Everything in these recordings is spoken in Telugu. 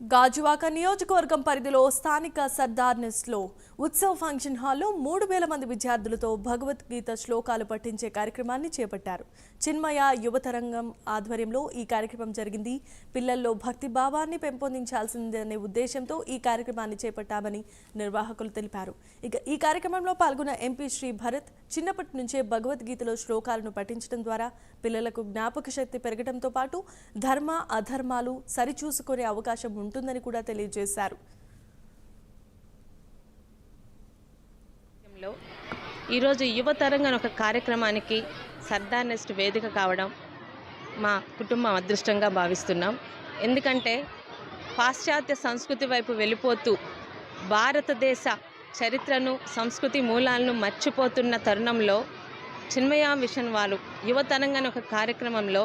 గాజువాక నియోజకవర్గం పరిధిలో స్థానిక సర్దార్ నెస్ట్లో ఉత్సవ్ ఫంక్షన్ హాల్లో మూడు వేల మంది విద్యార్థులతో భగవద్గీత శ్లోకాలు పఠించే కార్యక్రమాన్ని చేపట్టారు. చిన్మయ యువతరంగం ఆధ్వర్యంలో ఈ కార్యక్రమం జరిగింది. పిల్లల్లో భక్తి భావాన్ని పెంపొందించాల్సిందనే ఉద్దేశంతో ఈ కార్యక్రమాన్ని చేపట్టామని నిర్వాహకులు తెలిపారు. ఇక ఈ కార్యక్రమంలో పాల్గొన్న ఎంపీ శ్రీ భరత్ చిన్నప్పటి నుంచే భగవద్గీతలో శ్లోకాలను పఠించడం ద్వారా పిల్లలకు జ్ఞాపక శక్తి పెరగడంతో పాటు ధర్మ అధర్మాలు సరిచూసుకునే అవకాశం ఉంటుందని కూడా తెలియజేశారు. లో ఈరోజు యువతరంగా ఒక కార్యక్రమానికి సర్దార్ నెస్ట్ వేదిక కావడం మా కుటుంబం అదృష్టంగా భావిస్తున్నాం. ఎందుకంటే పాశ్చాత్య సంస్కృతి వైపు వెళ్ళిపోతూ భారతదేశ చరిత్రను సంస్కృతి మూలాలను మర్చిపోతున్న తరుణంలో చిన్మయా మిషన్ వాళ్ళు యువతరంగా ఒక కార్యక్రమంలో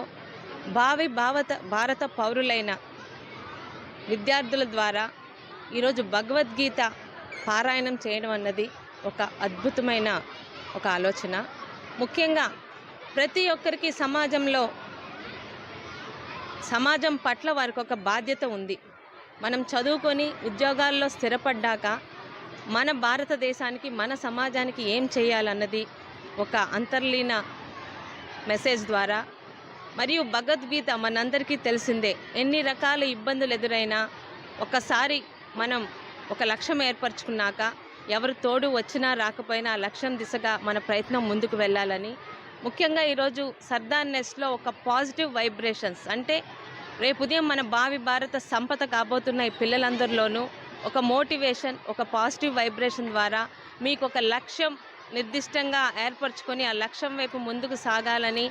భావి భావత భారత పౌరులైన విద్యార్థుల ద్వారా ఈరోజు భగవద్గీత పారాయణం చేయడం అన్నది ఒక అద్భుతమైన ఒక ఆలోచన. ముఖ్యంగా ప్రతి ఒక్కరికి సమాజంలో సమాజం పట్ల వారికి ఒక బాధ్యత ఉంది. మనం చదువుకొని ఉద్యోగాల్లో స్థిరపడ్డాక మన భారతదేశానికి మన సమాజానికి ఏం చేయాలన్నది ఒక అంతర్లీన మెసేజ్ ద్వారా మరియు భగవద్గీత మనందరికీ తెలిసిందే. ఎన్ని రకాల ఇబ్బందులు ఎదురైనా ఒకసారి మనం ఒక లక్ష్యం ఏర్పరచుకున్నాక ఎవరు తోడు వచ్చినా రాకపోయినా ఆ లక్ష్యం దిశగా మన ప్రయత్నం ముందుకు వెళ్ళాలని. ముఖ్యంగా ఈరోజు సర్దార్ నెస్ట్లో ఒక పాజిటివ్ వైబ్రేషన్స్ అంటే రేపు ఉదయం మన భావి భారత సంపద కాబోతున్న ఈ పిల్లలందరిలోనూ ఒక మోటివేషన్ ఒక పాజిటివ్ వైబ్రేషన్ ద్వారా మీకు ఒక లక్ష్యం నిర్దిష్టంగా ఏర్పరచుకొని ఆ లక్ష్యం వైపు ముందుకు సాగాలని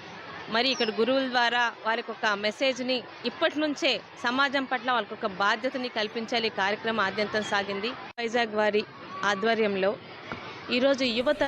మరి ఇక్కడ గురువుల ద్వారా వారికి ఒక మెసేజ్ని ఇప్పటి నుంచే సమాజం పట్ల వాళ్ళకి ఒక బాధ్యతని కల్పించాలి. ఈ కార్యక్రమం ఆద్యంతం సాగింది. వైజాగ్ వారి ఆధ్వర్యంలో ఈరోజు యువత